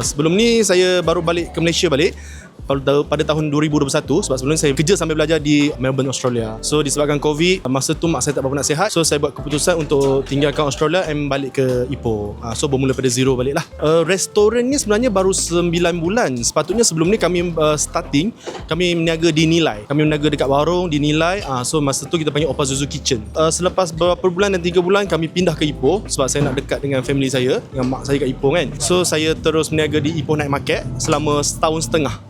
Sebelum ni saya baru balik ke Malaysia balik pada, pada tahun 2021 sebab sebelum ni saya kerja sambil belajar di Melbourne, Australia. So disebabkan COVID, masa tu mak saya tak berapa nak sihat. So saya buat keputusan untuk tinggalkan Australia and balik ke Ipoh. Uh, so bermula pada zero balik lah. Uh, restoran ni sebenarnya baru 9 bulan. Sepatutnya sebelum ni kami uh, starting, kami meniaga di Nilai. Kami meniaga dekat warung di Nilai. Uh, so masa tu kita panggil Opazuzu Kitchen. Uh, selepas beberapa bulan dan 3 bulan kami pindah ke Ipoh sebab saya nak dekat dengan family saya, dengan mak saya kat Ipoh kan. So saya terus meniaga di Ipoh Night Market selama setahun setengah.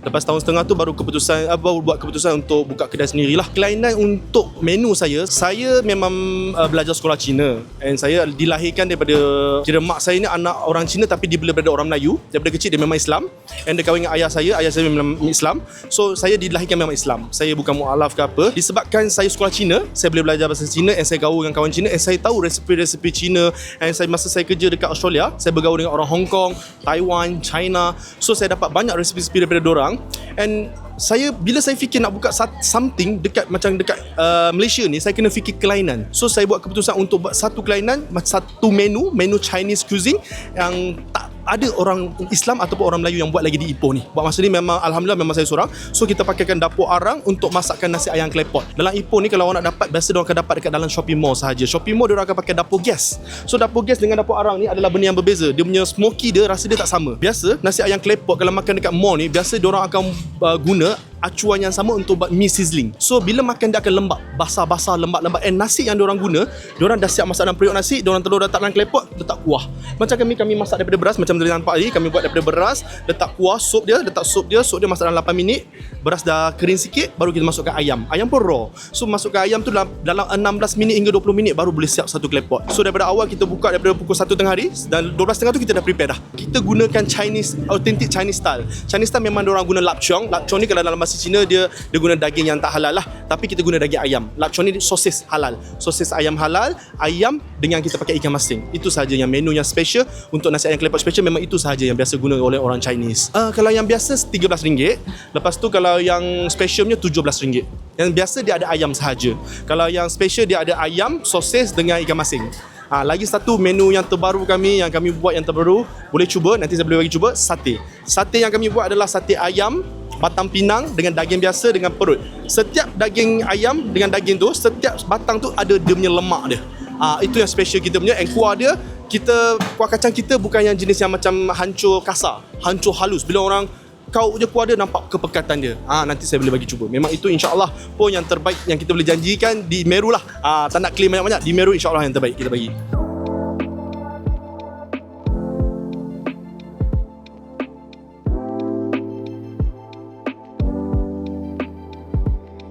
Lepas tahun setengah tu baru keputusan uh, baru buat keputusan untuk buka kedai sendirilah. Kelainan untuk menu saya, saya memang uh, belajar sekolah Cina and saya dilahirkan daripada kira mak saya ni anak orang Cina tapi dia bila daripada orang Melayu. Daripada kecil dia memang Islam and dia kahwin dengan ayah saya, ayah saya memang Islam. So saya dilahirkan memang Islam. Saya bukan mualaf ke apa. Disebabkan saya sekolah Cina, saya boleh belajar bahasa Cina and saya gaul dengan kawan Cina and saya tahu resepi-resepi Cina and saya masa saya kerja dekat Australia, saya bergaul dengan orang Hong Kong, Taiwan, China. So saya dapat banyak resepi-resepi daripada orang and saya bila saya fikir nak buka something dekat macam dekat uh, Malaysia ni saya kena fikir kelainan. So saya buat keputusan untuk buat satu kelainan satu menu menu Chinese cuisine yang tak ada orang Islam ataupun orang Melayu yang buat lagi di Ipoh ni. Buat masa ni memang alhamdulillah memang saya seorang. So kita pakaikan dapur arang untuk masakkan nasi ayam klepot. Dalam Ipoh ni kalau orang nak dapat biasa dia akan dapat dekat dalam shopping mall sahaja. Shopping mall dia akan pakai dapur gas. So dapur gas dengan dapur arang ni adalah benda yang berbeza. Dia punya smoky dia rasa dia tak sama. Biasa nasi ayam klepot kalau makan dekat mall ni biasa dia orang akan uh, guna acuan yang sama untuk buat mi sizzling. So bila makan dia akan lembab, basah-basah, lembab-lembab. And nasi yang diorang guna, diorang dah siap masak dalam periuk nasi, diorang telur letak dalam klepot, letak kuah. Macam kami kami masak daripada beras macam tadi nampak tadi, kami buat daripada beras, letak kuah, sup dia, letak sup dia, sup dia masak dalam 8 minit. Beras dah kering sikit baru kita masukkan ayam. Ayam pun raw. So masukkan ayam tu dalam dalam 16 minit hingga 20 minit baru boleh siap satu klepot. So daripada awal kita buka daripada pukul 1 tengah hari dan 12 tengah tu kita dah prepare dah. Kita gunakan Chinese authentic Chinese style. Chinese style memang orang guna lapchong. Lapchong ni kalau dalam bahasa Cina dia dia guna daging yang tak halal lah tapi kita guna daging ayam lakchon ni sosis halal sosis ayam halal ayam dengan kita pakai ikan masin itu sahaja yang menu yang special. Untuk nasi ayam klepot special memang itu sahaja yang biasa guna oleh orang Chinese. Uh, kalau yang biasa RM13 lepas tu kalau yang specialnya RM17 yang biasa dia ada ayam sahaja. Kalau yang special dia ada ayam sosis dengan ikan masin. Ha, lagi satu menu yang terbaru kami yang kami buat yang terbaru boleh cuba nanti saya boleh bagi cuba sate. Sate yang kami buat adalah sate ayam batang pinang dengan daging biasa dengan perut. Setiap daging ayam dengan daging tu, setiap batang tu ada dia punya lemak dia. Uh, itu yang special kita punya. And kuah dia kita kuah kacang kita bukan yang jenis yang macam hancur kasar, hancur halus. Bila orang kau je kuah dia nampak kepekatan dia. Ah nanti saya boleh bagi cuba. Memang itu insya-Allah pun yang terbaik yang kita boleh janjikan di Meru lah. Ah tak nak claim banyak-banyak di Meru insya-Allah yang terbaik kita bagi.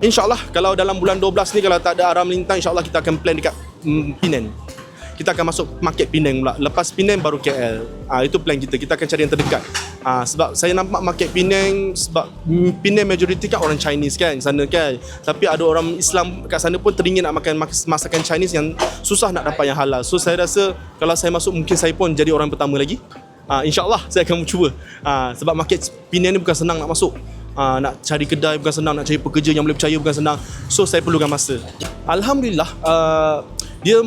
InsyaAllah kalau dalam bulan 12 ni kalau tak ada arah melintang InsyaAllah kita akan plan dekat mm, Penang Kita akan masuk market Penang pula. Lepas Penang baru KL ha, Itu plan kita, kita akan cari yang terdekat. Ha, Sebab saya nampak market Penang Sebab mm, Penang majoriti kan orang Chinese kan sana kan. Tapi ada orang Islam kat sana pun teringin nak makan masakan Chinese Yang susah nak dapat yang halal. So saya rasa kalau saya masuk mungkin saya pun jadi orang pertama lagi. Ha, InsyaAllah saya akan cuba. Ha, Sebab market Penang ni bukan senang nak masuk. Uh, nak cari kedai bukan senang nak cari pekerja yang boleh percaya bukan senang. So saya perlukan masa. Alhamdulillah uh, dia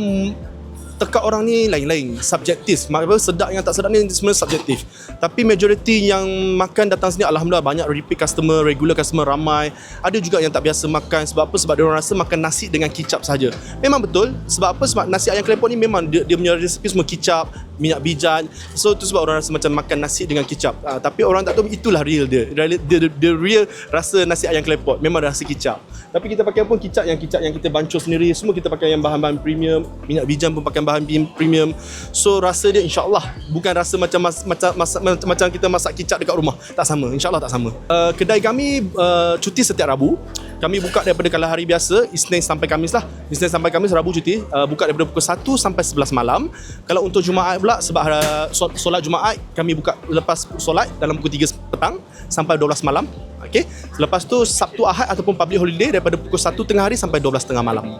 tekak orang ni lain-lain subjektif. Apa? Sedap yang tak sedap ni semua subjektif. Tapi majoriti yang makan datang sini alhamdulillah banyak repeat customer regular customer ramai. Ada juga yang tak biasa makan. Sebab apa? Sebab dia orang rasa makan nasi dengan kicap saja memang betul. Sebab apa? Sebab nasi ayam klepot ni memang dia, dia punya resipi semua kicap minyak bijan. So tu sebab orang rasa macam makan nasi dengan kicap. Uh, tapi orang tak tahu itulah real dia. The, the real rasa nasi ayam klepot memang rasa kicap tapi kita pakai pun kicap yang kicap yang kita bancuh sendiri. Semua kita pakai yang bahan-bahan premium. Minyak bijan pun pakai bahan premium. So rasa dia insyaAllah bukan rasa macam mas, macam, mas, macam macam kita masak kicap dekat rumah. Tak sama. insyaAllah tak sama. Uh, kedai kami uh, cuti setiap Rabu kami buka daripada kalau hari biasa Isnin sampai Kamis lah Isnin sampai Kamis Rabu cuti uh, buka daripada pukul 1 sampai 11 malam kalau untuk Jumaat pula sebab uh, solat Jumaat kami buka lepas solat dalam pukul 3 petang sampai 12 malam Okay. Lepas tu Sabtu Ahad ataupun public holiday daripada pukul 1 tengah hari sampai 12 tengah malam.